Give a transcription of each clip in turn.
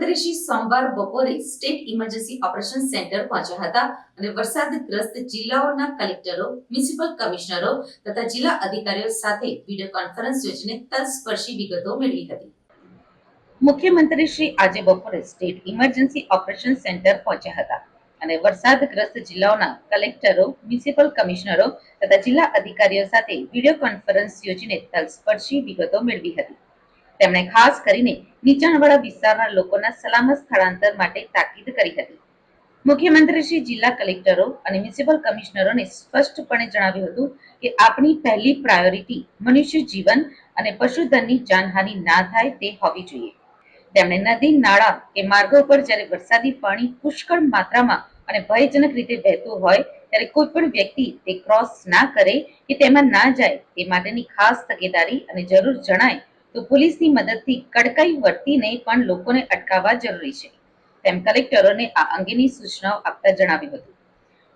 મુખ્યમંત્રી શ્રી સોમવાર બપોરે સ્ટેટ ઇમરજન્સી ઓપરેશન સેન્ટર પહોંચ્યા હતા અને વરસાદગ્રસ્ત જિલ્લાઓના કલેક્ટરો, મ્યુનિસિપલ કમિશનરો તથા જિલ્લા અધિકારીઓ સાથે વીડિયો કોન્ફરન્સ યોજીને તલસ્પર્શી વિગતો મેળવી હતી. મુખ્યમંત્રી શ્રી આજે બપોરે સ્ટેટ ઇમરજન્સી ઓપરેશન સેન્ટર પહોંચ્યા હતા અને વરસાદગ્રસ્ત જિલ્લાઓના કલેક્ટરો, મ્યુનિસિપલ કમિશનરો તથા જિલ્લા અધિકારીઓ સાથે વીડિયો કોન્ફરન્સ યોજીને તલસ્પર્શી વિગતો મેળવી હતી. તેમણે ખાસ કરીને નીચાણવાળા વિસ્તારના લોકોના સલામત સ્થળાંતર માટે તાકીદ કરી હતી. મુખ્યમંત્રી શ્રી જિલ્લા કલેક્ટરો અને મ્યુનિસિપલ કમિશનરોને સ્પષ્ટપણે જણાવ્યું હતું કે આપણી પહેલી પ્રાયોરિટી મનુષ્ય જીવન અને પશુધનની જાનહાનિ ના થાય તે હોવી જોઈએ. તેમણે નદી, નાળા કે માર્ગો પર જ્યારે વરસાદી પાણી પુષ્કળ માત્રામાં અને ભયજનક રીતે વહેતું હોય ત્યારે કોઈ પણ વ્યક્તિ તે ક્રોસ ના કરે કે તેમાં ના જાય તે માટેની ખાસ તકેદારી અને જરૂર જણાય તો પોલીસની મદદથી કડકાઈ વર્તીને પણ લોકોને અટકાવવા જરૂરી છે. તેમ કલેક્ટરોને આ અંગેની સૂચનાઓ આપતા જણાવ્યું હતું.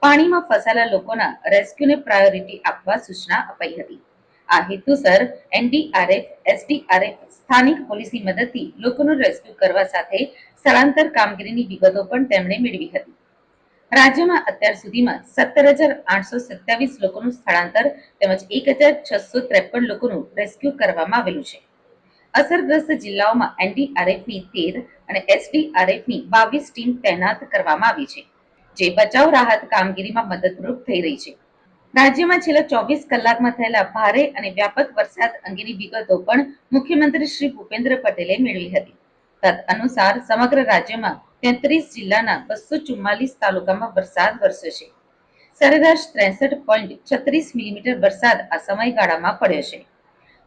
પાણીમાં ફસાયેલા લોકોના રેસ્ક્યુને પ્રાયોરિટી આપવા સૂચના અપાઈ હતી. આ હેતુસર એનડીઆરએફ, એસડીઆરએફ, સ્થાનિક પોલીસની મદદથી લોકોનું રેસ્ક્યુ કરવા સાથે સ્થળાંતર કામગીરીની વિગતો પણ તેમણે મેળવી હતી. રાજ્યમાં અત્યાર સુધીમાં સત્તર હજાર આઠસો સત્યાવીસ લોકોનું સ્થળાંતર તેમજ એક હજાર છસો ત્રેપન લોકોનું રેસ્ક્યુ કરવામાં આવેલું છે. અસરગ્રસ્ત જિલ્લાઓમાં એનડીઆરએફની તેર અને એસડીઆરએફની બાવીસ ટીમ તૈનાત કરવામાં આવી છે, જે બચાવ રાહત કામગીરીમાં મદદરૂપ થઈ રહી છે. રાજ્યમાં છેલ્લા ચોવીસ કલાકમાં થયેલા ભારે અને વ્યાપક વરસાદ અંગેની વિગતો પણ મુખ્યમંત્રી શ્રી ભૂપેન્દ્ર પટેલે મેળવી હતી. તદ અનુસાર સમગ્ર રાજ્યમાં તેત્રીસ જિલ્લાના બસો ચુમ્માલીસ તાલુકામાં વરસાદ વરસ્યો છે. સરેરાશ ત્રેસઠ પોઈન્ટ છત્રીસ મિલીમીટર વરસાદ આ સમયગાળામાં પડ્યો છે.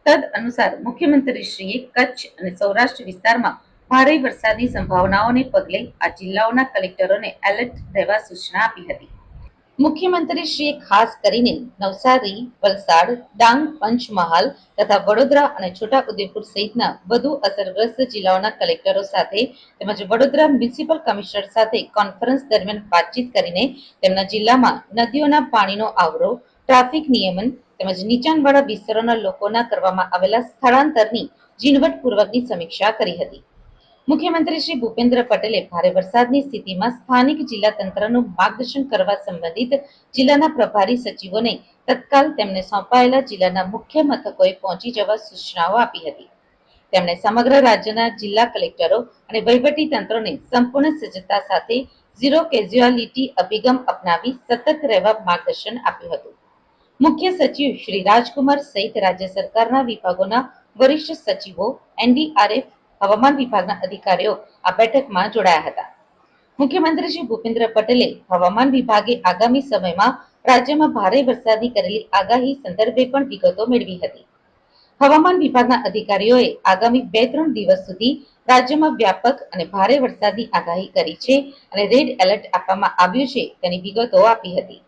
તદ અનુસાર મુખ્યમંત્રીશ્રીએ કચ્છ અને સૌરાષ્ટ્ર વિસ્તારમાં ભારે વરસાદની સંભાવનાઓને પગલે આ જિલ્લાઓના કલેક્ટરોને એલર્ટ રહેવા સૂચના આપી હતી. મુખ્યમંત્રીશ્રીએ ખાસ કરીને નવસારી, વલસાડ, ડાંગ, પંચમહાલ તથા વડોદરા અને છોટાઉદેપુર સહિતના વધુ અસરગ્રસ્ત જિલ્લાઓના કલેક્ટરો સાથે તેમજ વડોદરા મ્યુનિસિપલ કમિશનર સાથે કોન્ફરન્સ દરમિયાન વાતચીત કરીને તેમના જિલ્લામાં નદીઓના પાણીનો આવરો, ટ્રાફિક નિયમન તેમજ નીચાણવાળા વિસ્તારોના લોકોના કરવામાં આવેલા સ્થળાંતરની ઝીણવટપૂર્વકની સમીક્ષા કરી હતી. મુખ્યમંત્રી શ્રી ભૂપેન્દ્ર પટેલે ભારે વરસાદની સ્થિતિમાં સ્થાનિક જિલ્લા તંત્રનું માર્ગદર્શન કરવા સંબંધિત જિલ્લાના પ્રભારી સચિવોને તત્કાલ તેમને સોંપાયેલા જિલ્લાના મુખ્ય મથકોએ પહોંચી જવા સૂચનાઓ આપી હતી. તેમણે સમગ્ર રાજ્યના જિલ્લા કલેક્ટરો અને વહીવટી તંત્રોને સંપૂર્ણ સજ્જતા સાથે ઝીરો કેઝ્યુઆલિટી અભિગમ અપનાવી સતર્ક રહેવા માર્ગદર્શન આપ્યું હતું. મુખ્ય સચિવ શ્રી રાજકુમાર સહિત રાજ્ય સરકારના વિભાગોના વરિષ્ઠ સચિવો, એનડીઆરએફ, હવામાન વિભાગના અધિકારીઓ આ બેઠકમાં જોડાયા હતા. મુખ્યમંત્રી શ્રી ભૂપેન્દ્ર પટેલે હવામાન વિભાગે આગામી સમયમાં રાજ્યમાં ભારે વરસાદની કરેલી આગાહી સંદર્ભે પણ વિગતો મેળવી હતી. હવામાન વિભાગના અધિકારીઓએ આગામી બે ત્રણ દિવસ સુધી રાજ્યમાં વ્યાપક અને ભારે વરસાદની આગાહી કરી છે અને રેડ એલર્ટ આપવામાં આવ્યું છે તેની વિગતો આપી હતી.